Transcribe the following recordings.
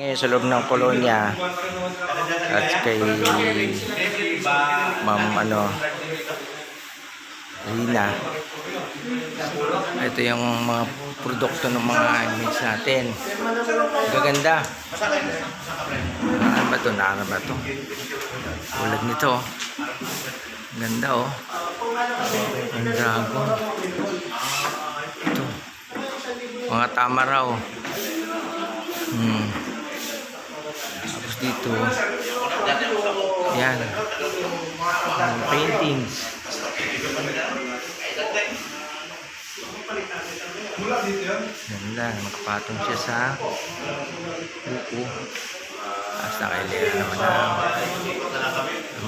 Ngayon sa loob ng kolonya at kay Ma'am ano Lina. Ito yung mga produkto ng mga image natin. Gaganda. Ano ba ito? Nara ba ito? Ulad nito. oh. Ganda oh. Ang dragon. Ito. Mga tama raw. Hmm. Dito. Yan. Mga paintings. Ganda. Nakapatong siya sa buko. Tapos nakailera naman na.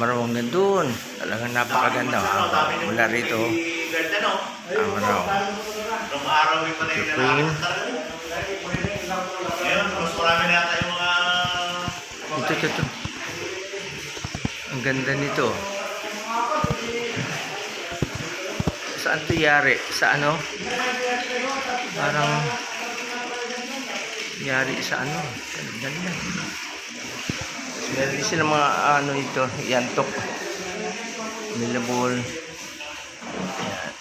Marunong na dun. Talagang napakaganda. oh. Mula rito. Tama raw. Ito frame. Ngayon, mas marami na yata yung mga... Ito, ito, ito. Ang ganda nito. Saan ito yari? Sa ano? Parang yari sa ano? Ang ganda. Tapos Meron din sila mga ano ito, yantok. Milabol. Yan.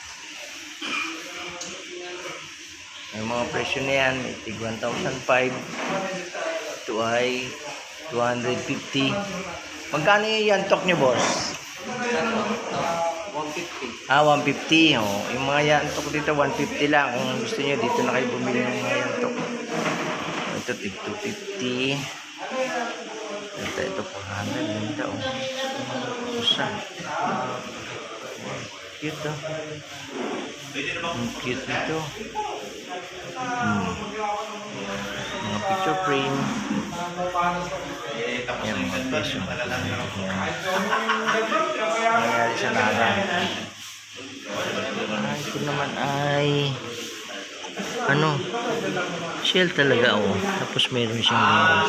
Yung mga presyo na yan, tig 1,005. Ito ay 250. Magkano yung yantok nyo, boss? 150. Ah, 150. Oh. Yung mga yantok dito, 150 lang. Kung gusto nyo, dito na kayo bumili ng mga yantok. Ito, tig 250. Ito, ito, 400. Ganda, oh. Usa. Cute, oh. Ang cute nito. Hmm. Mga picture frame. Eh, tapos Yan, yung mga. Yan. Nangyari sa Nara. Ah, ito naman ay ano shell talaga oh tapos meron siyang uh,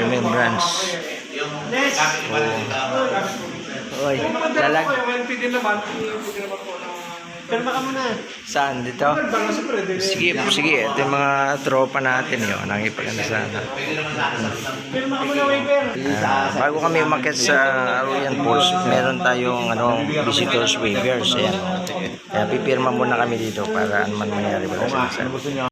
remembrance dito. oy lalag Pero baka muna. saan dito pwede. sige sige ito yung mga tropa natin yun nangipaganda sana Pero baka muna waiver. Ah, bago kami umakyat sa Arroyan Falls, meron tayong ano, visitors waivers. Ayan. Kaya pipirma muna kami dito para ano man mangyari. Wala sa